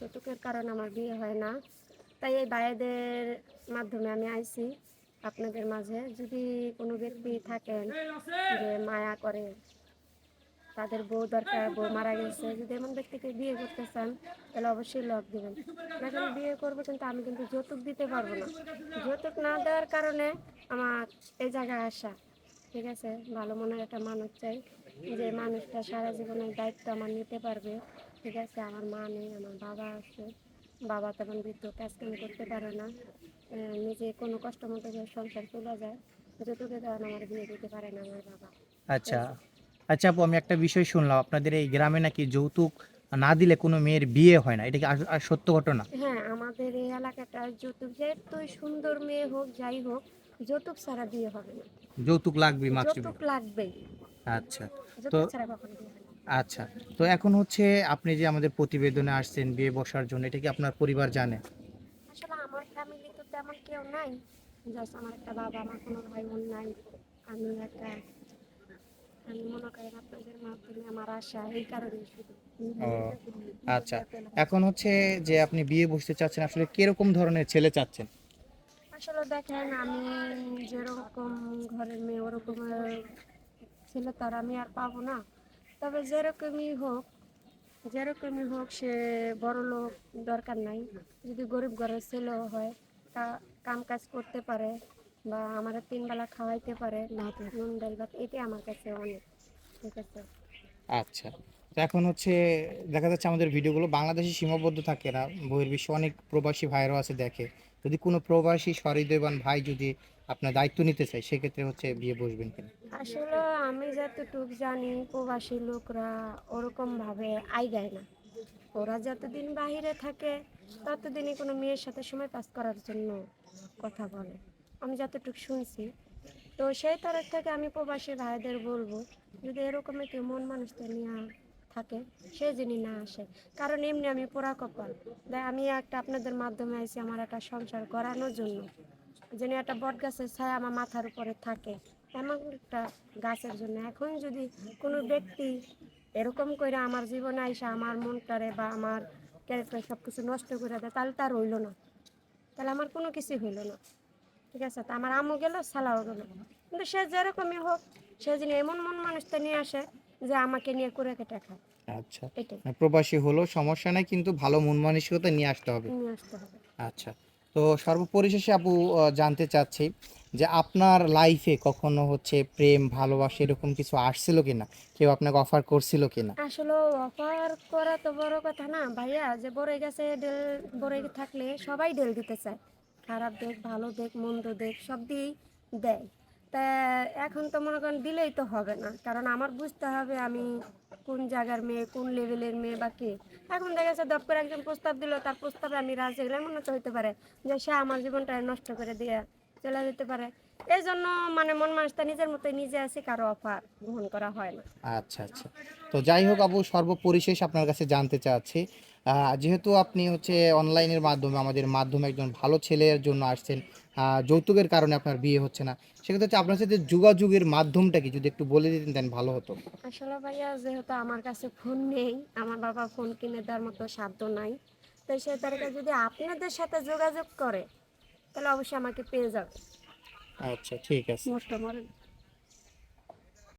যৌতুকের কারণে আমার বিয়ে হয় না। তাই এই ভাইদের মাধ্যমে আমি আইছি আপনাদের মাঝে। যদি কোনো ব্যক্তি থাকেন যে মায়া করে, তাদের বউ দরকার, বউ মারা গেছে, যদি এমন ব্যক্তিকে বিয়ে করতে চান, তাহলে অবশ্যই লক দিবেন। আমি বিয়ে করব কিন্তু আমি কিন্তু যৌতুক দিতে পারব না। যৌতুক না দেওয়ার কারণে আমার এই জায়গায় আসা। ঠিক আছে? ভালো মনের একটা মানুষ চাই যে মানুষটা সারা জীবনের দায়িত্ব আমার নিতে পারবে। ঠিক আছে আমার মা নেই আমার বাবা আছে। বাবা তেমন বৃদ্ধ কাজ কাম করতে পারে না। নিজে কোনো কষ্ট মতো সংসার চলে যায় যৌতুকের কারণে আমার বিয়ে দিতে পারে না আমার বাবা। আচ্ছা আচ্ছা আপু আমি একটা বিষয় শুনলাম আপনাদের এই গ্রামে নাকি যৌতুক না দিলে কোনো মেয়ের বিয়ে হয় না? এটা কি সত্য ঘটনা? হ্যাঁ আমাদের এই এলাকাটা যৌতুক যেহেতুই সুন্দর মেয়ে হোক যাই হোক যৌতুক ছাড়া বিয়ে হবে না। যৌতুক লাগবে মাতৃ যৌতুক লাগবেই। আচ্ছা যৌতুক আচ্ছা তো এখন হচ্ছে আপনি যে আমাদের প্রতিবেদনে আসছেন বিয়ে বসার জন্য এটা কি আপনার পরিবার জানে? আসলে আমার ফ্যামিলি তো তেমন কেউ নাই। জাস্ট আমার একটা বাবা আমার কোনো ভাই বোন নাই। আমি একটা আমি মনে করেন আপনাদের মাধ্যমে আমার আশা এই কারণে শুধু। ও, আচ্ছা। এখন হচ্ছে যে আপনি বিয়ে বসতে চাচ্ছেন আসলে কীরকম ধরনের ছেলে চাচ্ছেন? আসলে দেখেন আমি যেরকম ঘরের মেয়ে ওরকম ছেলে তো আর আমি আর পাবো না। তবে যেরকমই হোক যেরকমই হোক সে বড় লোক দরকার নাই। যদি গরিব ঘরের ছেলেও হয়, তা কাম কাজ করতে পারে বা আমার তিন বেলা খাওয়াইতে পারে ভাত নুন, ডাল, ভাত আমার কাছে অনেক, ঠিক আছে? আচ্ছা এখন হচ্ছে দেখা যাচ্ছে আমাদের ভিডিওগুলো বাংলাদেশে সীমাবদ্ধ থাকে না। বহির্বিশ্বে অনেক প্রবাসী ভাইরাও আছে দেখে। যদি কোনো প্রবাসী সহৃদয়বান ভাই যদি আপনার দায়িত্ব নিতে চায়, সেক্ষেত্রে হচ্ছে বিয়ে বসবেন কিনা? আসলে আমি যতটুক জানি, প্রবাসী লোকরা ওরকম ভাবে আইগায় না। ওরা যতদিন বাহিরে থাকে, ততদিনই কোনো মেয়ের সাথে সময় পাস করার জন্য কথা বলে। আমি যতটুকু শুনছি। তো সেই তরফ থেকে আমি প্রবাসী ভাইদের বলব, যদি এরকম কেউ মন মানুষদের নিয়ে থাকে, সে যিনি না আসে। কারণ এমনি আমি পোড়া কপাল। তাই আমি একটা আপনাদের মাধ্যমে আইছি আমার একটা সংসার করানোর জন্য। যেন একটা বট গাছের ছায়া আমার মাথার উপরে থাকে। এমন একটা গাছের জন্য। এখন যদি কোনো ব্যক্তি এরকম করে আমার জীবনে আইসা আমার মনটারে বা আমার ক্যারেক্টার সব কিছু নষ্ট করে দেয়, তাহলে তার হইল না। তাহলে আমার কোনো কিছুই হইল না। ঠিক আছে? তা আমার আমও গেল, সালাও গেল। কিন্তু সে যেরকমই হোক, সে যেন এমন মন মানুষটা নিয়ে আসে যে আমাকে নিয়ে করে কেটে খায় আচ্ছা মানে প্রবাসী হলো সমস্যা নাই কিন্তু ভালো মন মানসিকতা নিয়ে আসতে হবে। নিয়ে আসতে হবে। আচ্ছা। তো সর্বপরিশেষে আপু জানতে চাচ্ছি যে আপনার লাইফে কখনো হচ্ছে প্রেম ভালোবাসা এরকম কিছু আসছিল কিনা? কেউ আপনাকে অফার করছিল কিনা? আসলে অফার করা তো বড় কথা না ভাইয়া। যে বড়ে গেছে ডেল বড়ে থাকলে সবাই ডেল দিতে চায়। খারাপ দেখ ভালো দেখ মন্দ দেখ সব দিয়েই দেয়। তা এখন তো মনে করেন দিলেই তো হবে না। কারণ আমার বুঝতে হবে আমি কোন জায়গার মেয়ে, কোন লেভেলের মেয়ে বা কে। এখন দেখা যাচ্ছে দপ করে একজন প্রস্তাব দিল, তার প্রস্তাবে আমি রাজি হলে মনে হতে পারে যে সে আমার জীবনটা নষ্ট করে দিয়ে চলে যেতে পারে। এই জন্য মানে মন মানুষটা নিজের মতো নিজে আছে কারও অফার গ্রহণ করা হয় না। আচ্ছা আচ্ছা। তো যাই হোক আপু সর্বপরিশেষ আপনার কাছে জানতে চাচ্ছি যেহেতু আপনি হচ্ছে অনলাইনের মাধ্যমে আমাদের মাধ্যমে একজন ভালো ছেলের জন্য আসছেন যৌতুকের কারণে আপনার বিয়ে হচ্ছে না সেক্ষেত্রে হচ্ছে আপনার সাথে যোগাযোগের মাধ্যমটা কি? যদি একটু বলে দিতেন দেন ভালো হতো। আসলে ভাইয়া যেহেতু আমার কাছে ফোন নেই আমার বাবা ফোন কিনে দেওয়ার মতো সাধ্য নাই তো সে তারিখে যদি আপনাদের সাথে যোগাযোগ করে তাহলে অবশ্যই আমাকে পেয়ে যাবে। আচ্ছা ঠিক আছে।